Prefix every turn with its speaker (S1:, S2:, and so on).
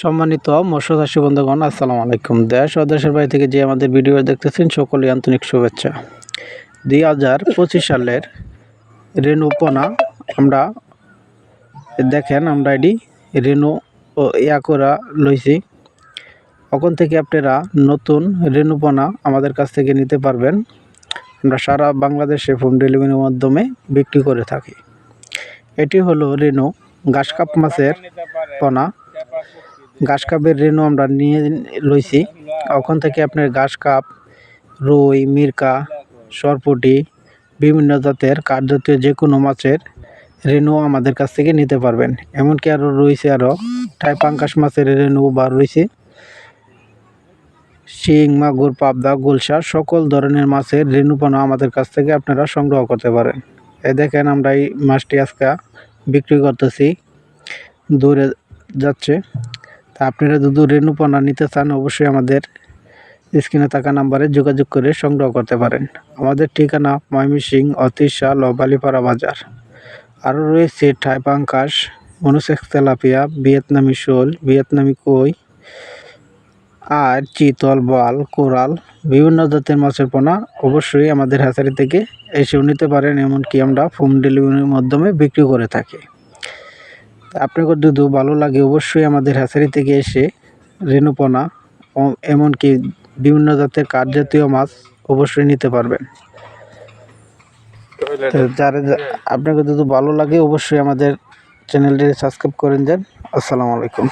S1: সম্মানিত মৎস্য বন্ধুগণ, আসসালামু আলাইকুম। দেশ ও দেশের বাড়ি থেকে যে আমাদের ভিডিও দেখতেছেন সকলেই আন্তরিক শুভেচ্ছা। দুই হাজার পঁচিশ সালের রেনু পোনা, আমরা দেখেন, আমরা এটি রেণু ও ইয়া করা লইছি। ওখান থেকে আপনারা নতুন রেনু পোনা আমাদের কাছ থেকে নিতে পারবেন। আমরা সারা বাংলাদেশে হোম ডেলিভারির মাধ্যমে বিক্রি করে থাকি। এটি হলো রেণু ঘাস কাপ মাছের পোনা। ঘাস কাপের রেনু আমরা নিয়ে লইছি। ওখান থেকে আপনার ঘাস কাপ, রুই, মিরকা, সরপুটি, বিভিন্ন জাতের কাঠ জাতীয় যে কোনো মাছের রেনু আমাদের কাছ থেকে নিতে পারবেন। এমনকি আরও রয়েছে আরও টাই পাঙ্কাশ মাছের রেনু বা রয়েছে। শিং, মাগুর, পাবদা, গুলশা, সকল ধরনের মাছের রেনুপনা আমাদের কাছ থেকে আপনারা সংগ্রহ করতে পারেন। এ দেখেন আমরা এই মাছটি আজকে বিক্রি করতেছি। দূরে যাচ্ছে। তা আপনারা যদি রেনুপনা নিতে চান, অবশ্যই আমাদের স্ক্রিনে থাকা নাম্বারে যোগাযোগ করে সংগ্রহ করতে পারেন। আমাদের ঠিকানা ময়মনসিং অতিশাল ও বালিপাড়া বাজার। আরও রয়েছে ঠাই পাঙ্কাশ, মনুসেক্স তেলাপিয়া, ভিয়েতনামি শোল, ভিয়েতনামি কই, আর চিতল বল, কোরাল, বিভিন্ন জাতের মাছের পোনা অবশ্যই আমাদের হ্যাচারি থেকে এসেও নিতে পারেন। এমনকি আমরা হোম ডেলিভারির মাধ্যমে বিক্রি করে থাকি। আপনাকে যদি ভালো লাগে অবশ্যই আমাদের হ্যাচারি থেকে এসে রেণুপনা এমনকি বিভিন্ন জাতের কাঠ জাতীয় মাছ অবশ্যই নিতে পারবেন। যারা আপনাকে যদি ভালো লাগে অবশ্যই আমাদের চ্যানেলটি সাবস্ক্রাইব করেন দেন আসসালামু আলাইকুম।